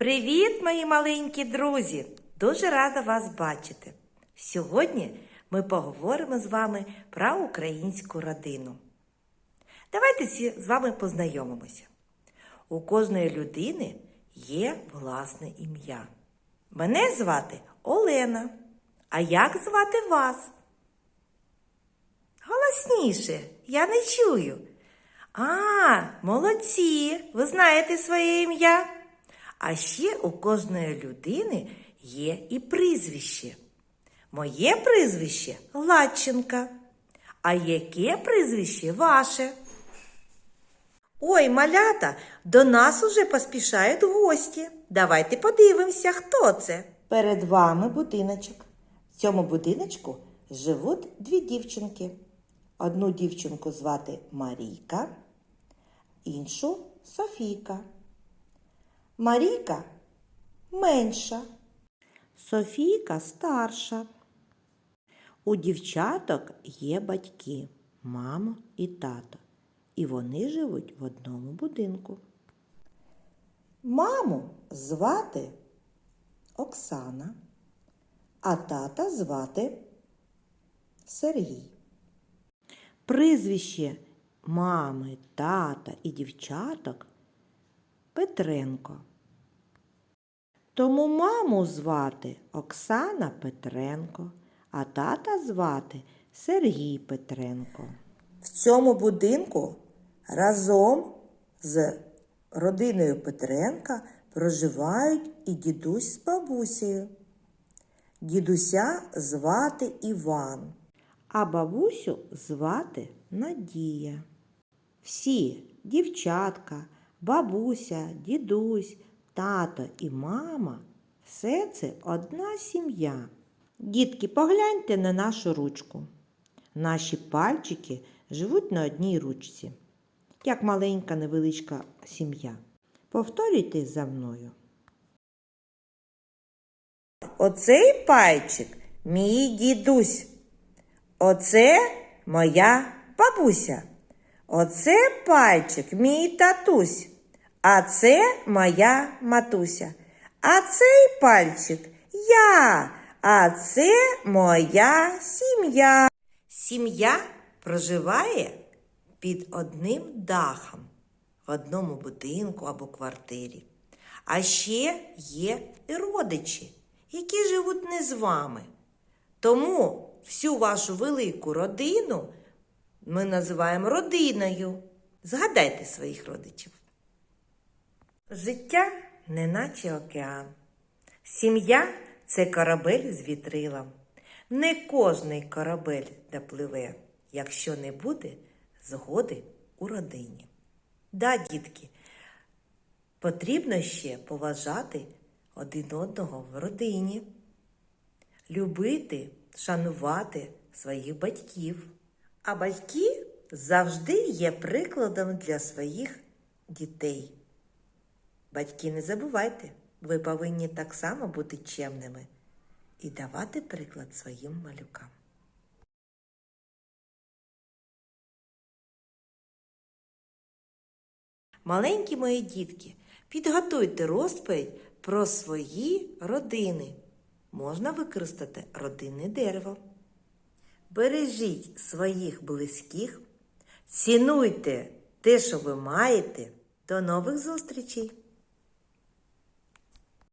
Привіт, мої маленькі друзі! Дуже рада вас бачити. Сьогодні ми поговоримо з вами про українську родину. Давайте всі з вами познайомимося. У кожної людини є власне ім'я. Мене звати Олена. А як звати вас? Голосніше, я не чую. А, молодці! Ви знаєте своє ім'я. А ще у кожної людини є і прізвище. Моє прізвище Ладченка. А яке прізвище ваше? Ой, малята, до нас уже поспішають гості. Давайте подивимося, хто це. Перед вами будиночок. В цьому будиночку живуть дві дівчинки. Одну дівчинку звати Марійка, іншу Софійка. Марійка менша, Софійка старша. У дівчаток є батьки, мама і тато, і вони живуть в одному будинку. Маму звати Оксана, а тата звати Сергій. Прізвище мами, тата і дівчаток Петренко. Тому маму звати Оксана Петренко, а тата звати Сергій Петренко. В цьому будинку разом з родиною Петренка проживають і дідусь з бабусею. Дідуся звати Іван, а бабусю звати Надія. Всі дівчатка, бабуся, дідусь, тато і мама все це одна сім'я. Дітки, погляньте на нашу ручку. Наші пальчики живуть на одній ручці, як маленька невеличка сім'я. Повторюйте за мною. Оцей пальчик мій дідусь. Оце моя бабуся. Оце пальчик мій татусь. А це моя матуся. А цей пальчик я. А це моя сім'я. Сім'я проживає під одним дахом в одному будинку або квартирі. А ще є і родичі, які живуть не з вами. Тому всю вашу велику родину ми називаємо родиною. Згадайте своїх родичів. Життя неначе океан. Сім'я це корабель з вітрилом. Не кожний корабель допливе, якщо не буде згоди у родині. Да, дітки, потрібно ще поважати один одного в родині, любити, шанувати своїх батьків. А батьки завжди є прикладом для своїх дітей. Батьки, не забувайте, ви повинні так само бути чемними і давати приклад своїм малюкам. Маленькі мої дітки, підготуйте розповідь про свої родини. Можна використати родинне дерево. Бережіть своїх близьких, цінуйте те, що ви маєте. До нових зустрічей!